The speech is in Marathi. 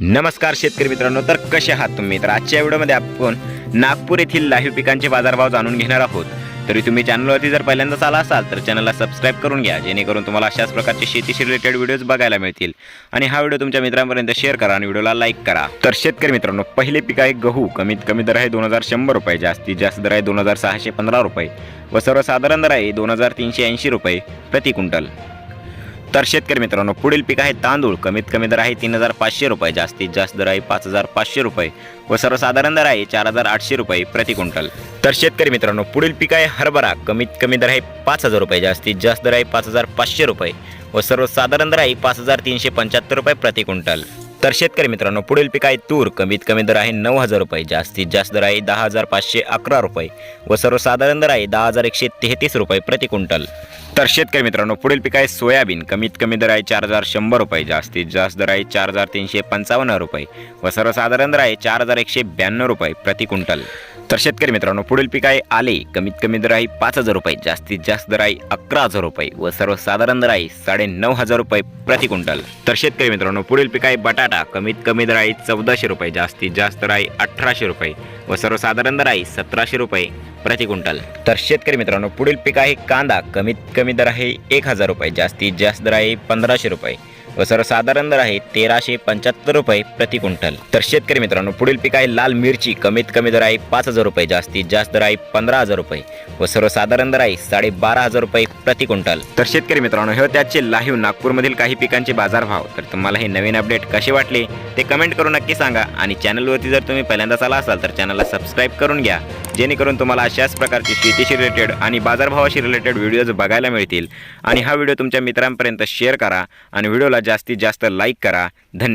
नमस्कार शेतकरी मित्रांनो तर कसे आहात तुम्ही? तर आजच्या व्हिडिओमध्ये आपण नागपूर येथील लाईव्ह पिकांचे बाजारभाव जाणून घेणार आहोत. तरी तुम्ही चॅनलवरती जर पहिल्यांदाच आला असाल तर चॅनलला सबस्क्राईब करून घ्या जेणेकरून तुम्हाला अशाच प्रकारचे शेतीशी रिलेटेड व्हिडिओज बघायला मिळतील. आणि हा व्हिडिओ तुमच्या मित्रांपर्यंत शेअर करा आणि व्हिडिओला लाईक करा. तर शेतकरी मित्रांनो पहिले पीक आहे गहू. कमीत कमी दर आहे दोन हजार शंभर रुपये जास्तीत जास्त दर आहे दोन हजार सहाशे पंधरा रुपये. व सर्वसाधारण दर आहे दोन हजार तीनशे ऐंशी रुपये प्रति क्विंटल. तर शेतकरी मित्रांनो पुढील पीक आहे तांदूळ. कमीत कमी दर आहे तीन हजार पाचशे रुपये. जास्तीत जास्त दर आहे पाच हजार पाचशे रुपये. व सर्वसाधारण दर आहे चार हजार आठशे रुपये प्रति क्विंटल. तर शेतकरी मित्रांनो पुढील पीक आहे हरभरा. कमीत कमी दर आहे पाच हजार रुपये. जास्तीत जास्त दर आहे पाच हजार पाचशे रुपये. व सर्वसाधारण दर आहे पाच हजार तीनशे पंच्याहत्तर रुपये प्रति क्विंटल. तर शेतकरी मित्रांनो पुढील पीक आहे तूर. कमीत कमी दर आहे नऊ हजार रुपये. जास्तीत जास्त दर आहे दहा हजार पाचशे अकरा रुपये. व सर्वसाधारण दर आहे दहा हजार एकशे तेहतीस रुपये प्रति क्विंटल. तर शेतकरी मित्रांनो पुढील पीक आहे सोयाबीन. कमीत कमी दर आहे चार हजार शंभर रुपये जास्तीत जास्त दर आहे चार हजार तीनशे पंचावन्न रुपये व सर्वसाधारण दर आहे चार हजार एकशे ब्याण्णव रुपये प्रति क्विंटल. तर शेतकरी मित्रांनो पुढील पीक आहे आले. कमीत कमी दर आहे पाच हजार रुपये जास्तीत जास्त दर आहे अकरा हजार रुपये व सर्वसाधारण दर आहे साडे नऊ हजार रुपये प्रति क्विंटल. तर शेतकरी मित्रांनो पुढील पीक आहे बटाटा. कमीत कमी दर आहे चौदाशे रुपये जास्तीत जास्त दर आहे अठराशे रुपये व सर्वसाधारण दर आहे सतराशे रुपये प्रति क्विंटल. तर शेतकरी मित्रांनो पुढील पीक आहे कांदा. कमीत कमी दर आहे एक हजार रुपये. जास्तीत जास्त दर आहे पंधराशे रुपये. व सर्वसाधारण दर आहे तेराशे पंच्याहत्तर रुपये प्रति क्विंटल. तर शेतकरी मित्रांनो पुढील पीक आहे लाल मिरची कमीत कमी दर आहे पाच हजार रुपये जास्तीत जास्त दर आहे पंधरा हजार रुपये व सर्वसाधारण दर आहे साडे बारा हजार रुपये प्रति क्विंटल. तर शेतकरी मित्रांनो हे त्याचे लाईव्ह नागपूरमधील काही पिकांचे बाजारभाव. तर तुम्हाला हे नवीन अपडेट कसे वाटले ते कमेंट करून नक्की सांगा आणि चॅनलवरती जर तुम्ही पहिल्यांदाच आला असाल तर चॅनलला सबस्क्राईब करून घ्या. जेणेकरून तुम्हाला अशाच प्रकारची शेतीशी रिलेटेड आणि बाजारभावाशी रिलेटेड व्हिडिओज बघायला मिळतील. आणि हा व्हिडिओ तुमच्या मित्रांपर्यंत शेअर करा आणि व्हिडिओला जास्तीत जास्त लाईक करा. धन्यवाद.